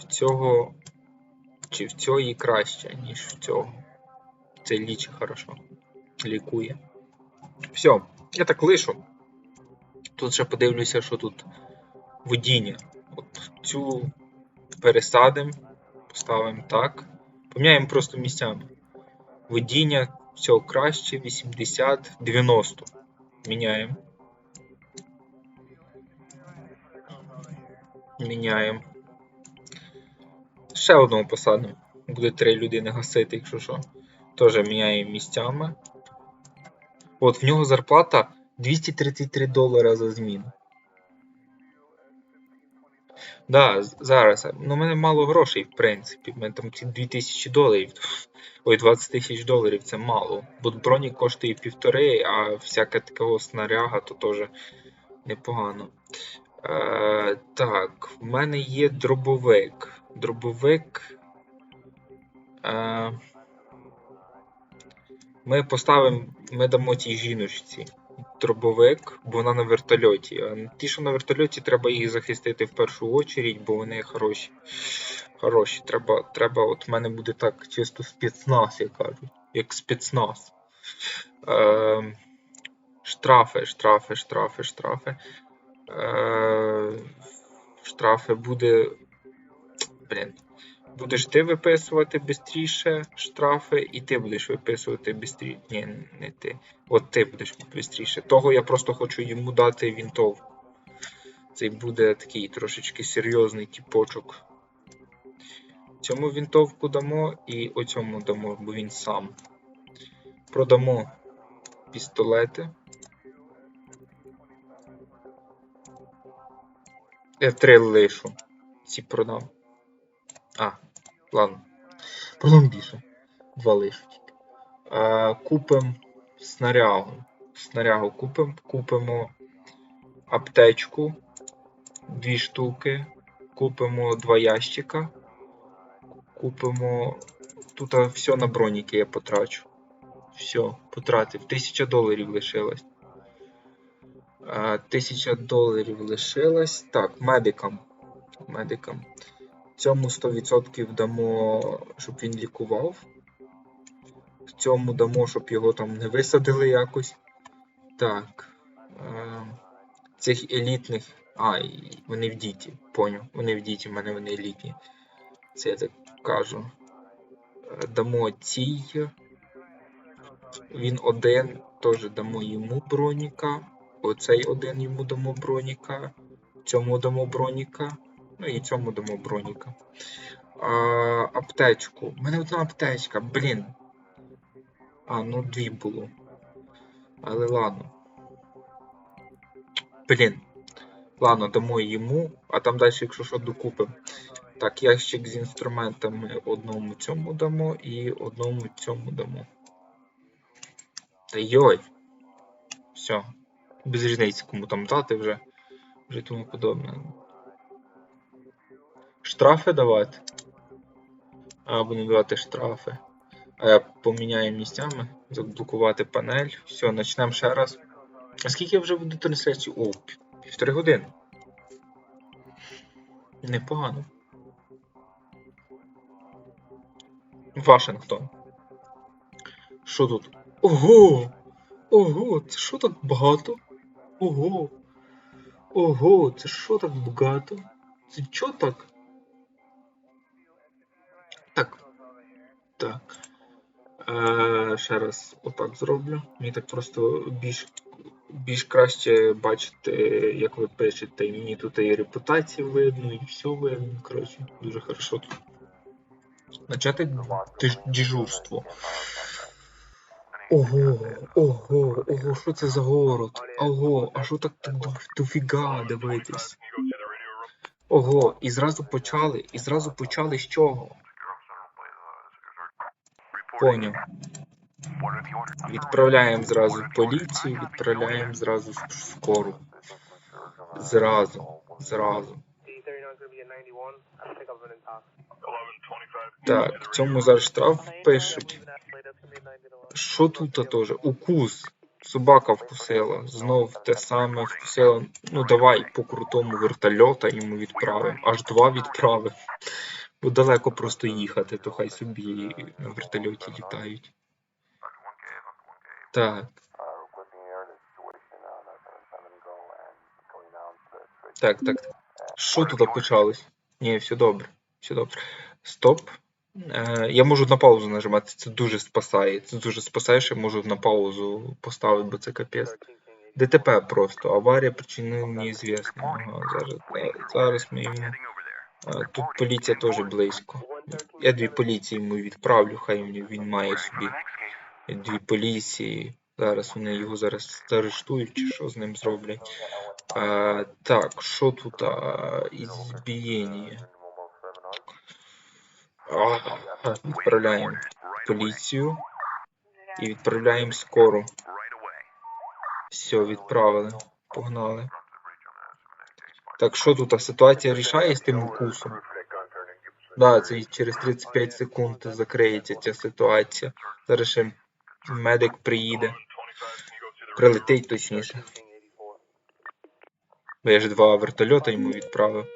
в цього. Чи в цього краще, ніж в цього. Це лічить хорошо. Лікує. Все, я так лишу. Тут ще подивлюся, що тут водіння. От цю пересадимо, поставимо так. Поміняємо просто місцями. Водіння все краще, 80, 90. Міняємо. Міняємо. Ще одного посадимо. Буде три людини гасити, якщо що. Теж міняємо місцями. От в нього зарплата 233 долара за зміну. Да, зараз. Ну, у мене мало грошей, в принципі. У мене там ці 2000 доларів. Ой, 20 тисяч доларів це мало. Бо бронік коштує півтори, а всяка такого снаряга то теж непогано. Е, так, в мене є дробовик. Дробовик. Е, ми поставимо, ми дамо тій жіночці дробовик, бо вона на вертольоті. А ті, що на вертольоті, треба їх захистити в першу очередь, бо вони хороші. Хороші. Треба, треба, от в мене буде так чисто спецназ, як кажуть. Як спецназ. Е, штрафи, штрафи, штрафи, штрафи. Е, штрафи буде. Блін. Будеш ти виписувати швидше штрафи, і ти будеш виписувати швидше. Ні, не ти. От ти будеш швидше. Того я просто хочу йому дати вінтовку. Цей буде такий трошечки серйозний тіпочок. Цьому вінтовку дамо і оцьому дамо, бо він сам. Продамо пістолети. Я три лишу. Ці продам. Ладно. Продам більше. Два лишу тільки. Е, купим снарягу. Снарягу купим. Купимо аптечку. Дві штуки. Купимо два ящика. Купимо. Тут все на броніки я потрачу. Все, потратив. Тисяча доларів лишилось. Тисяча доларів лишилось. Так, медикам. Медикам. Цьому 100% дамо, щоб він лікував. В Цьому дамо, щоб його там не висадили якось. Так. Е, цих елітних. А, вони в діті. Поняв. Вони в діті, в мене вони елітні. Це я так кажу. Е, Дамо цій. Він один, теж дамо йому броніка. Оцей один йому дамо броніка. Цьому дамо броніка. Ну і цьому дамо броніка. А, аптечку. У мене одна аптечка, блін. А, ну дві було. Але ладно. Блін. Ладно, дамо йому, а там далі, якщо що, докупимо. Так, ящик з інструментами одному цьому дамо і одному цьому дамо. Та йой. Все. Без різниці, кому там дати вже. Вже тому подобне. Штрафи давати. А, будемо давати штрафи. А я поміняю місцями, заблокувати панель. Все, почнемо ще раз. А скільки я вже веду трансляцію? О, півтори години. Непогано. Вашингтон. Що тут? Ого! Ого, це що так багато? Ого! Ого, це що так багато? Це чо так? Так. Так. Е, ще раз отак зроблю. Мені так просто більш, більш краще бачити, як ви пишете. Мені тут і репутації видно, і все видно. Коротше, дуже хорошо тут. Диж- дежурство. Ого, ого, ого, що це за город? Ого, а що так так до- дофіга, дивитись? Ого, і зразу почали, і зразу почали з чого? Поняв. Відправляємо зразу поліцію, відправляємо зразу скору. Зразу, зразу. D39 gonna be at 91. Pick up an intact. Так, цьому зараз штраф пишуть. Що тут теж? Укус. Собака вкусила. Знов те саме вкусила. Ну давай по крутому вертольота йому відправимо. Аж два відправимо. Бо далеко просто їхати, то хай собі на вертольоті літають. Так. Так, так. Що тут почалось? Ні, все добре. Все добре. Стоп. Е, я можу на паузу нажимати, це дуже спасає. Це дуже спасає, що я можу на паузу поставити, бо це капець. ДТП просто. Аварія причинена неізвісно. Ага, зараз, е, зараз ми йому. Тут поліція теж близько. Я дві поліції йому відправлю, хай він має собі дві поліції. Зараз вони його зараз заарештують чи що з ним зроблять. А, так, що тут? А, ізбієння. А, відправляємо поліцію і відправляємо скору. Все, відправили. Погнали. Так, що тут? А ситуація рішає з тим укусом? Да, це і через 35 секунд закриється ця ситуація. Зараз ще медик приїде. Прилетить точніше. Бо я ж два вертольота йому відправив.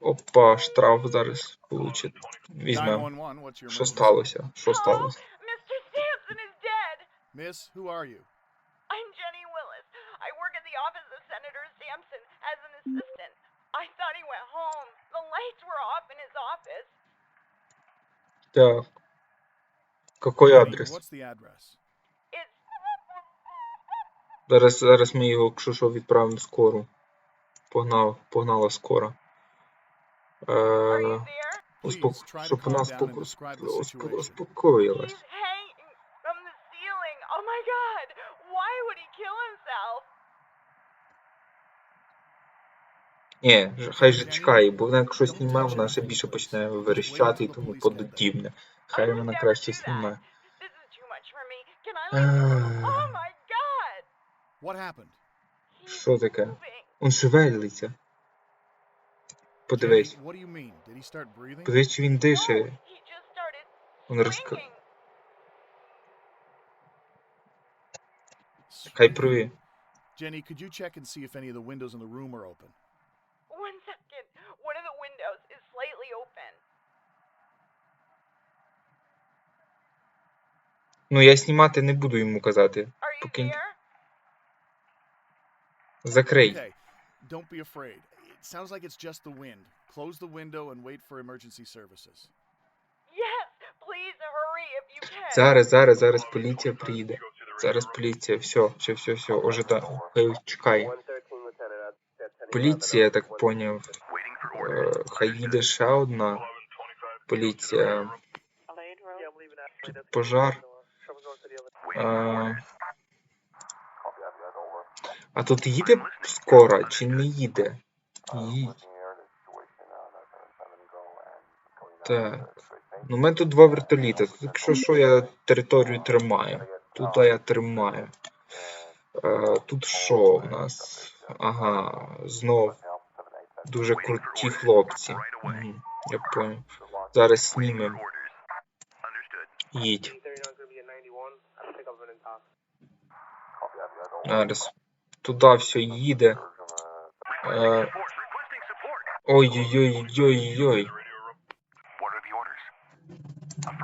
Опа, штраф зараз получить. Візьмемо. 911, what's your Що сталося? Що сталося? Is who are you? I'm Jenny Willis. I work at the office of Senator Sampson as an assistant. I thought he went home. The lights were off in his office. Так. Какой адрес? What's the address? It's Зараз, зараз ми його, якщо що, відправимо скору. Погнав, погнала скора. Е, are you there? успок... Please, try to Щоб calm вона down and споко... describe the усп- situation. успокоїлась. He's hanging from the ceiling. Oh my god. Why would he kill himself? Ні, хай же чекає, бо вона якщо зніме, вона ще більше почне верещати і тому подобне. Хай вона краще? Oh Е? He's Що таке? Он шевелиться. Подивись. Подивись, чи він дише. Он розка... Хай прові. Jenny, could you check and see if any of the windows in the room are open? One second. One of the windows is slightly open. Ну, я знімати не буду йому казати. Покинь. Закрий. Don't be afraid. It sounds like it's just the wind. Close the window and wait for emergency services. Yes. Please hurry if you can. Зараз, зараз, зараз поліція приїде. Зараз поліція, все, все, все, все, ожида. Хай чекає. Поліція, я так поняв. Е, Хай їде ще одна. Поліція. Тут пожар. А тут їде скоро чи не їде? Їдь. Так. Ну, у мене тут два вертоліти. Тут, якщо що, я територію тримаю. Тут я тримаю. Тут що у нас? Ага, знов дуже круті хлопці. Я понял. Зараз знімемо. Їдь. Зараз. Туди все їде. Е, Ой-ой-ой-ой-ой.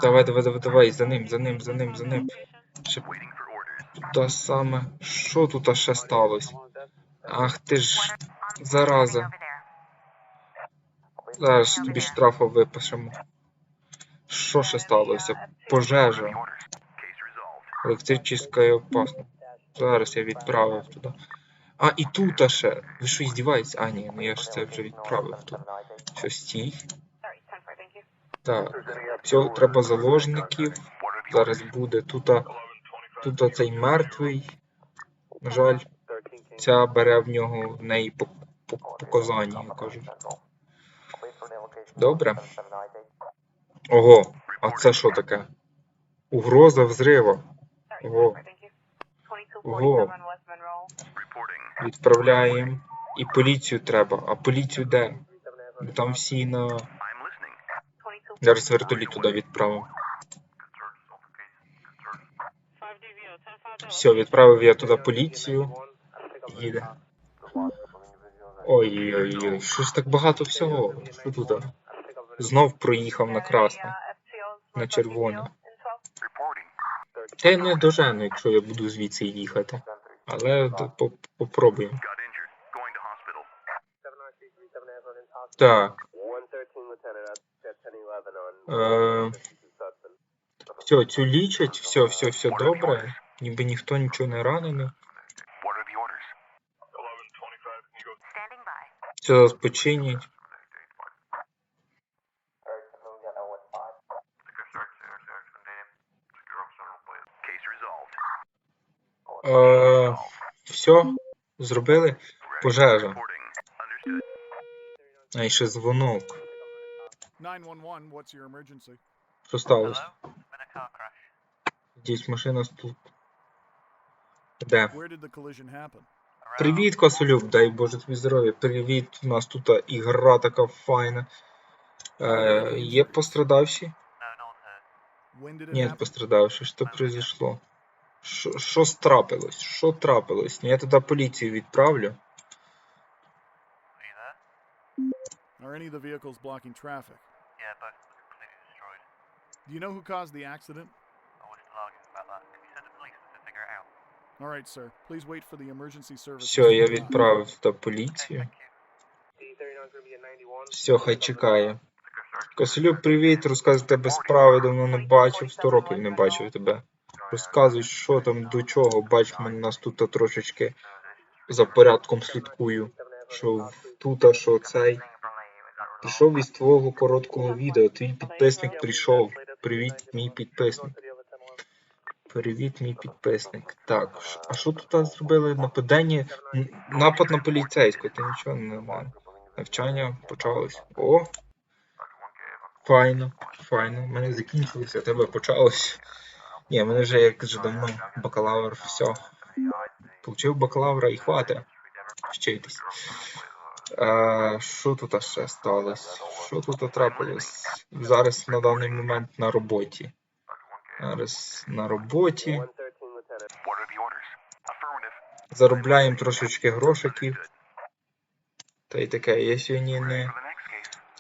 Давай, давай, давай, давай, за ним, за ним, за ним, за ним. Ще туди саме. Що тут ще сталося? Ах ти ж, зараза. Зараз тобі штрафу випишемо. Що ще сталося? Пожежа. Електрична опасно. Зараз я відправив туди. А, і тут ще. Ви що, здіваєтесь? А, ні, ну я ж це вже відправив тут. Все, стій. Так. Все, треба заложників. Зараз буде тут. Тут цей мертвий. На жаль, ця бере в нього в неї по, по, показання, я кажу. Добре. Ого, а це що таке? Угроза взрива. Ого. Ого. Відправляємо. І поліцію треба. А поліцію де? Бо там всі на. Зараз вертоліт туди відправимо. Все, відправив я туди поліцію. Їде. Ой-ой-ой, що ж так багато всього? Що тут? Знов проїхав на красне, на червоне. Та не дожену, якщо я буду звідси їхати. Але по- попробуємо. Так. Е, все, цю лічать, все, все, все добре. Ніби ніхто нічого не ранений. Все зараз починять. Е, все, зробили. Пожежа. А і ще дзвонок. 911, what's your emergency? Що сталося? Десь машина тут. Де? Привіт, Косолюк, дай Боже тобі здоров'я. Привіт, у нас тут ігра така файна. Е, є пострадавші? Ні, пострадавші. Що произошло? Що, страпилось? Що трапилось? Ну, Я туди поліцію відправлю. Are any of the vehicles blocking traffic? Yeah, both of them are completely destroyed. Do you know who caused the accident? I was still arguing about that. Can you send the police to figure it out? All right, sir. Please wait for the emergency service. Все, я відправив туди поліцію. Все, хай чекає. Косолюк, привіт, розказуй тебе справи, давно не бачив, 100 років не бачив тебе. Розказуй, що там, до чого, бач, мене нас тут трошечки за порядком слідкую. Що тут, а що цей. Пішов із твого короткого відео, твій підписник прийшов. Привіт, мій підписник. Привіт, мій підписник. Так, а що тут зробили нападення? Напад на поліцейського, та нічого немає. Навчання почалось. О! Файно, файно. У мене закінчилося, а тебе почалось. Ні, мене вже як вже давно бакалавр, все. Получив бакалавра і хватить вчитись. А, що тут ще сталося? Що тут трапилось? Зараз на даний момент на роботі. Зараз на роботі. Заробляємо трошечки грошиків. Та й таке, я сьогодні не.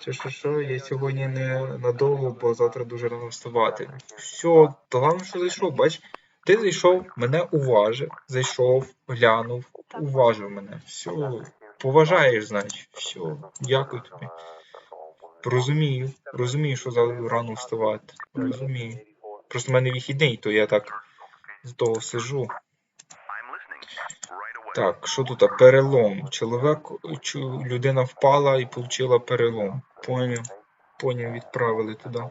Що, що, що, я сьогодні не надовго, бо завтра дуже рано вставати. Все, то головне, що зайшов, бач, ти зайшов, мене уважив, зайшов, глянув, уважив мене. Все, поважаєш, значить. Все, дякую тобі. Розумію, розумію, що завтра рано вставати. Розумію. Просто в мене вихідний, то я так з того сижу. Так, що тут? Перелом. Чоловік, людина впала і отримала перелом. Поняв. Поняв, відправили туди.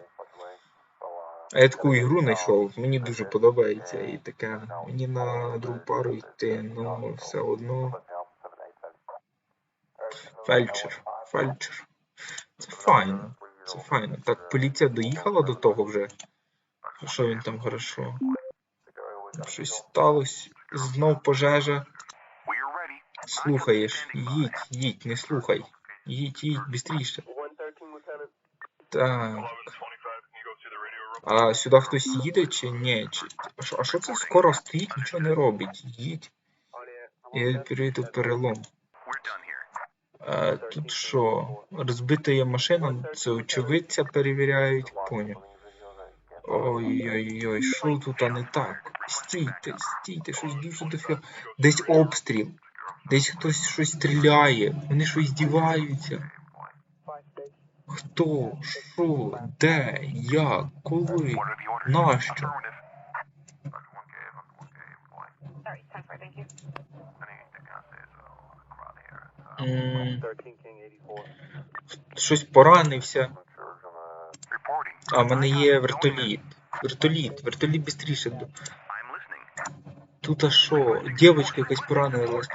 А я таку ігру знайшов, мені дуже подобається і таке. Мені на другу пару йти, ну все одно. Фельдшер. Фельдшер. Це файно. Це файно. Так, поліція доїхала до того вже. Що він там хорошо? Щось сталося. Знов пожежа. Слухаєш, їдь, їдь, не слухай. Їдь, їдь, бістріше. Так. А сюди хтось їде чи ні? Чи... А що- А що це скоро стоїть, нічого не робить? Їдь. Я перейду перелом. А, тут що? Розбита є машина, це очевидця перевіряють, поняв. Ой-ой-ой, що тут а не так? Стійте, стійте, щось дуже дофіга. Десь обстріл. Десь хтось щось стріляє. Вони щось здіваються. Хто? Що? Де? Як? Коли? Нащо? М, Щось поранився. А в мене є вертоліт. Вертоліт, вертоліт бістріше. Тут а що? Дівчинка якась поранилась.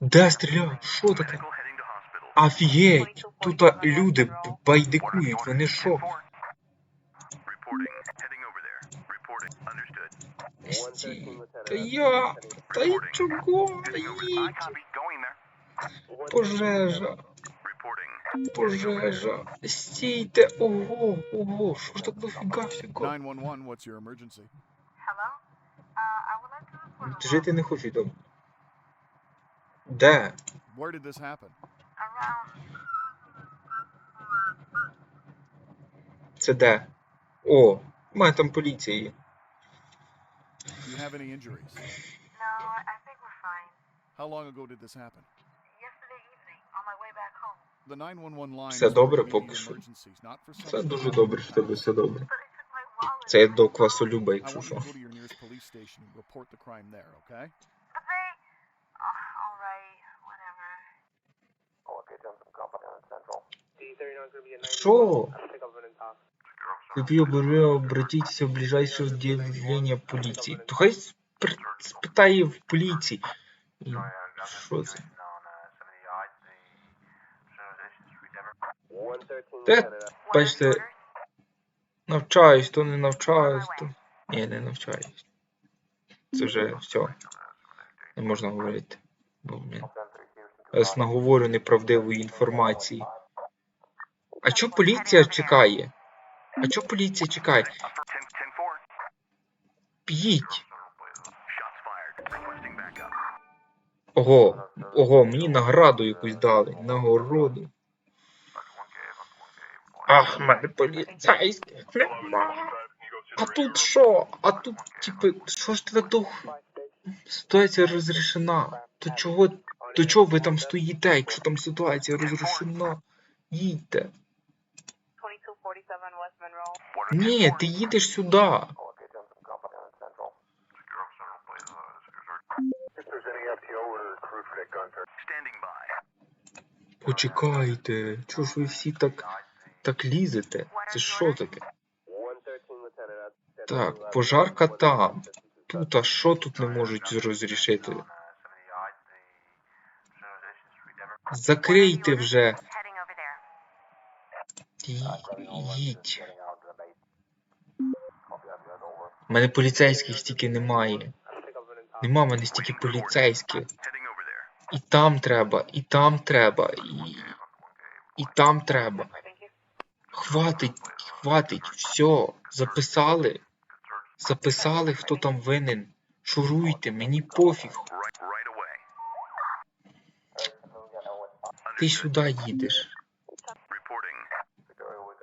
Де стріляв? Що таке? Офігеть! Тут люди байдикують, вони що? Стій. Та я. Та й чого? Їдь. Пожежа. Пожежа. Стійте. Ого, ого, що ж так дофіга всього? 911, what's your emergency? Hello? Uh, I would like to report Жити не хочу вдома. Де? Where did this happen? Це де? О, у мене там поліція є. Do you have any injuries? No, I think we're fine. How long ago did this happen? Yesterday evening, on my way back home. The 911 line Все добре поки що. Все дуже добре, що в тебе все добре. But they took my wallet. Це я до квасолюба, I якщо want you що. to go to your nearest police station and report the crime there, okay? But they... Oh, all right, whatever. D39 is going to be a 91. Що? Pick up an talk. Тобі обов'язково обратитися в ближайше відділення поліції. То хай спитає в поліції. Що це? 113 Те, бачите, навчаюсь, то не навчаюсь, то. Ні, не навчаюсь. Це вже все. Не можна говорити. Бо, блін, Ось наговорю неправдивої інформації. А чо поліція чекає? А чо поліція чекає? 10 10 4. П'їть. Ого, ого, мені награду якусь дали. Нагороду. Ах, мене поліцейських нема. А тут що? А тут, типу, що ж тебе до... Ситуація розрішена. То чого, то чого ви там стоїте, якщо там ситуація розрішена? Їдьте. Ні, ти їдеш сюди. Почекайте, чого ж ви всі так, так лізете? Це що таке? 113 Lieutenant. That's Так, пожарка там. Тут, а що тут не можуть розрішити? Закрийте вже. Їдь. У мене поліцейських стільки немає. Нема в мене стільки поліцейських. І там треба, і там треба, і, і там треба. Хватить, хватить, все, записали. Записали, хто там винен. Шуруйте, мені пофіг. Ти сюди їдеш.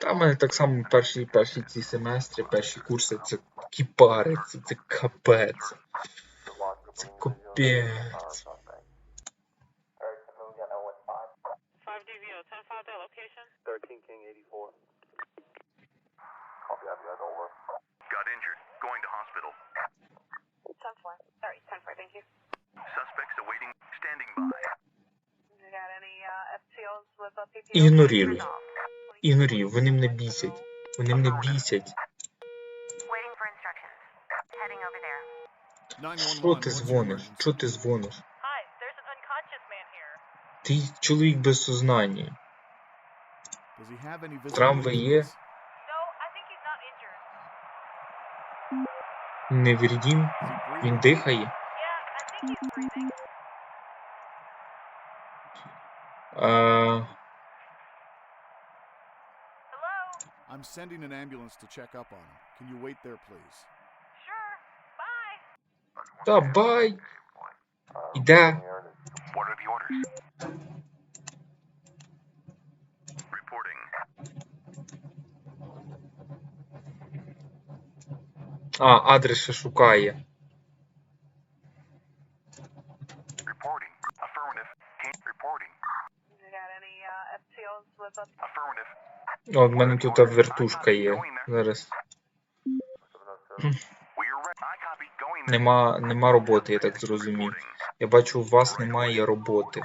2247 West Monroe. Та в мене так само перші, перші ці семестри, перші курси, це такі пари, це, це капець. Це капець. 5DVO, 10 that location. 13 King 84. Got injured. Going to hospital. 10 4. Sorry, 10 4, thank you. Suspects awaiting. Standing by. You got any uh, FTOs with a PPO? Ігноруй. Ігнорію, вони мене бісять. Вони мене бісять. Waiting for instructions. Heading over there. 911. Що ти дзвониш? Що ти дзвониш? Ти чоловік без сознання. Травми є? Injured. Невредім. Він дихає. А, I'm sending an ambulance to check up on him. Can you wait there, please? Sure. Bye. та бай. Іде. What are the orders? Reporting. А, адрес ще шукає. Reporting. Affirmative. Can't reporting. You got any uh, FTOs with a Affirmative. О, в мене тут вертушка є. Зараз. Нема, нема роботи, я так зрозумів. Я бачу, у вас немає роботи.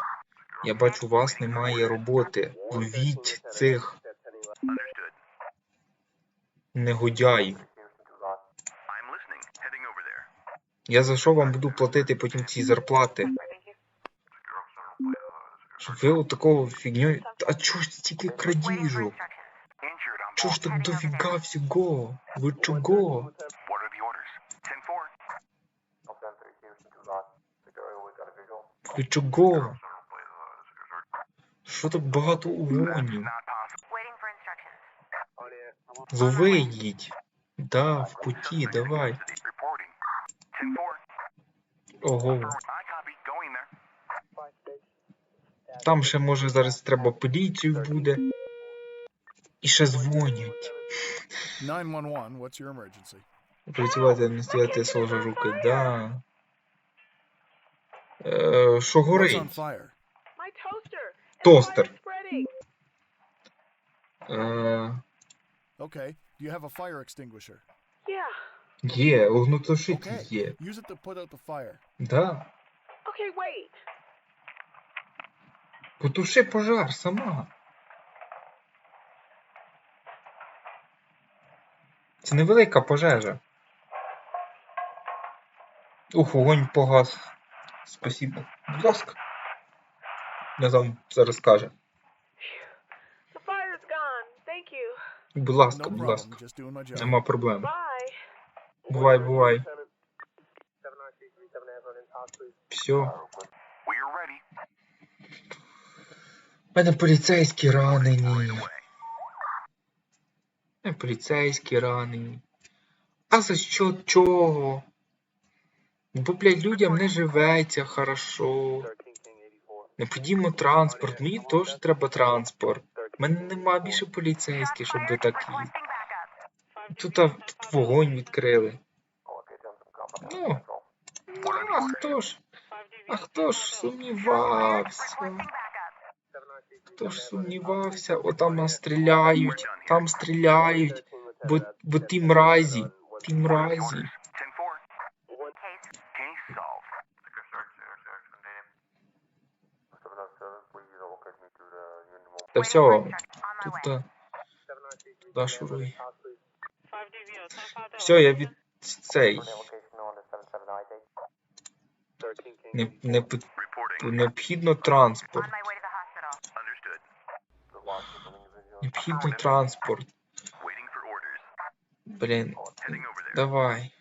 Я бачу, у вас немає роботи. Ловіть цих негодяїв. Я за що вам буду платити потім ці зарплати? Щоб ви от такого фігню. А чого ж стільки крадіжок? Чо ж так дофіга всього? Ви чого? Ви чого? Що так багато угонів? Лови їдь. Да, в путі, давай. Ого. Там ще може зараз треба поліцію буде. І ще дзвонять. 911, what's your emergency? Працювати не стояти сложа руки, да. Е, що горить? fire? My toaster. Тостер. It's spreading. Е, Okay. Do you have a fire extinguisher? Yeah. є, огнетушитель Okay. є. Use it to put out the fire. Да. Okay, wait. Потуши пожар сама. Це невелика пожежа. Ух, вогонь погас. Спасибо. Будь ласка. Не там зараз каже. Будь ласка, будь ласка. Нема проблем. Бувай, бувай. Все. У мене поліцейські ранені. Е, Поліцейські ранені. А за що чого? Бо, блядь, людям не живеться хорошо. Four. Необхідно транспорт, мені теж треба транспорт. У мене нема більше поліцейських, щоб ви такі. Тут, тут вогонь відкрили. Ну, а хто ж? А хто ж сумнівався? Хто ж сумнівався? Отам нас стріляють, там стріляють. Бо, бо ті мразі, ті мразі. 10-4. Case. Case solved. Та все, тут in шуруй. Все, я від цей. Не, 84. не, необхідно транспорт. my way to the hospital. Необхідно транспорт. Блін, давай.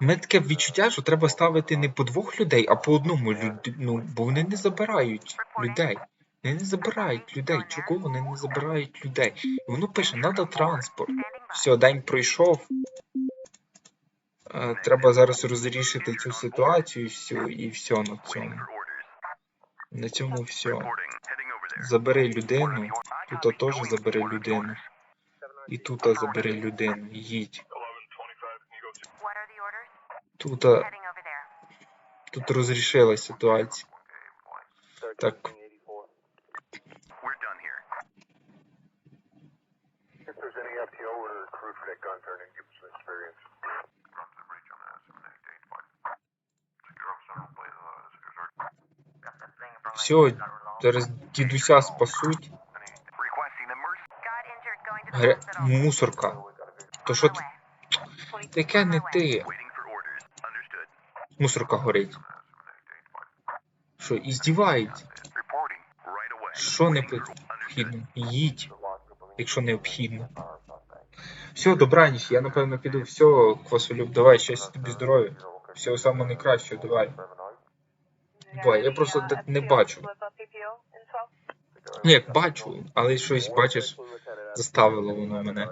У мене таке відчуття, що треба ставити не по двох людей, а по одному люд... ну, бо вони не забирають людей. Вони не забирають людей. Чого вони не забирають людей? І воно пише, треба транспорт. Все, день пройшов. Е, Треба зараз розрішити цю ситуацію всю і все на цьому. На цьому все. Забери людину, тут теж забери людину. І тут забери людину. Їдь. Тут, тут розрішилась ситуація. Так. Все, зараз дідуся спасуть. Гре... Мусорка. То що ти? Таке не ти. Мусорка горить. Що, і away. Що необхідно? Їдь, якщо необхідно. Все, добраніч, я напевно піду. Все, Квасолюб, давай, щастя тобі здоров'я. Самого найкращого, давай. Бувай, я просто не бачу. Ні, як бачу, але щось, бачиш, заставило воно мене.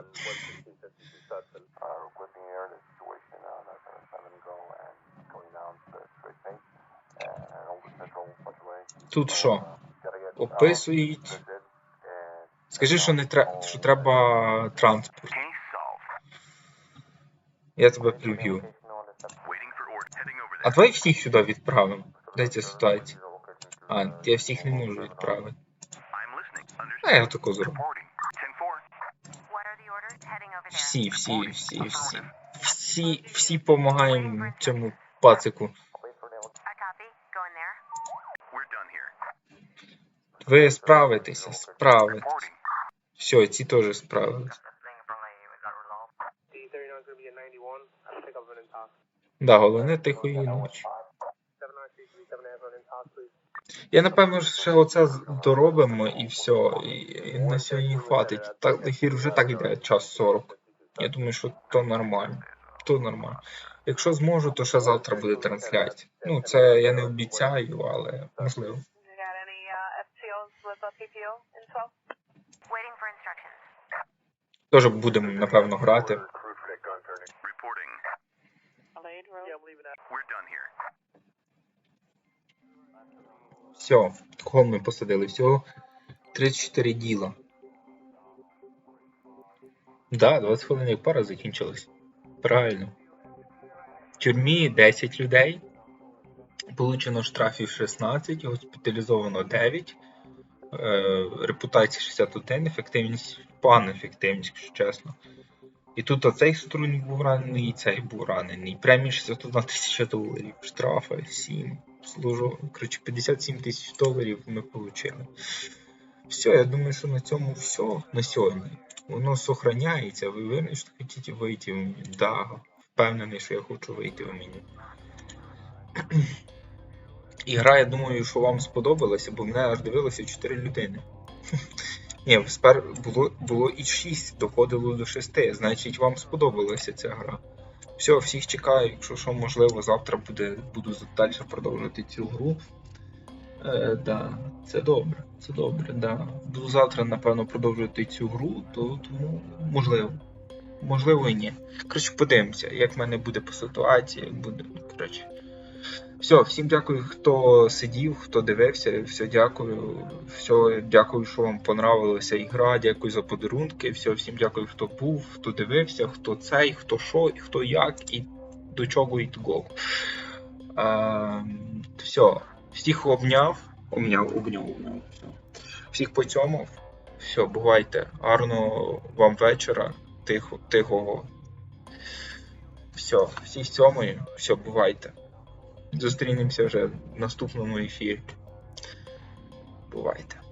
Тут що? Описують. Скажи, що не треба, що треба транспорт. Я тебе over А давай всіх сюди відправимо. Де ця ситуація? А, я всіх не можу відправити. А я тако зроблю. Reporting. 10-4. What are the orders? Heading over there. Всі, всі, всі, всі. Всі, всі допомагаємо цьому пацику. Ви справитеся, справитесь. Все, ці теж справились. Да, головне тихої ночі. Я напевно ще оце доробимо і все. І, на сьогодні хватить. Так, ефір вже так іде, час 40. Я думаю, що то нормально. то нормально. Якщо зможу, то ще завтра буде трансляція. Ну, це я не обіцяю, але можливо. You got any uh, FTOs with uh, PPO info? Waiting for instructions. Теж будемо, напевно, грати. Reporting. Yeah, I'm leaving out. We're done here. Все, кого ми посадили? Всього 34 діла. Да, 20 хвилин як пара закінчилась. Правильно. В тюрмі 10 людей. Получено штрафів 16, госпіталізовано 9. Е, репутація 61, ефективність, пан ефективність, якщо чесно. І тут оцей сотрудник був ранений, і цей був ранений. Премія 61 тисяча доларів, штрафи 7. Служу, коротше, 57 тисяч доларів ми отримали. Все, я думаю, що на цьому все на сьогодні. Воно сохраняється. Ви вірні, що хочете вийти в меню? Да, впевнений, що я хочу вийти в меню. Ігра, я думаю, що вам сподобалася, бо мене аж дивилося 4 людини. Ні, було, було і 6, доходило до 6. Значить, вам сподобалася ця гра. Все, всіх чекаю, якщо що, можливо, завтра буде, буду далі продовжувати цю гру. Е, да, це добре, це добре, да. Буду завтра, напевно, продовжувати цю гру, то тому можливо. Можливо і ні. Коротше, подивимося, як в мене буде по ситуації, буде. Коротше. Все, всім дякую, хто сидів, хто дивився. Все, дякую. Все, дякую, що вам понравилася ігра. Дякую за подарунки. Все, всім дякую, хто був, хто дивився, хто цей, хто що, і хто як, і до чого і того. А, все, всіх обняв. Обняв, обняв, обняв. Все. Всіх поцьомав. Все, бувайте. Гарного вам вечора. Тихо, тихого. Все, всіх цьомою. Все, бувайте. Зустрінемося вже в наступному ефірі. Бувайте.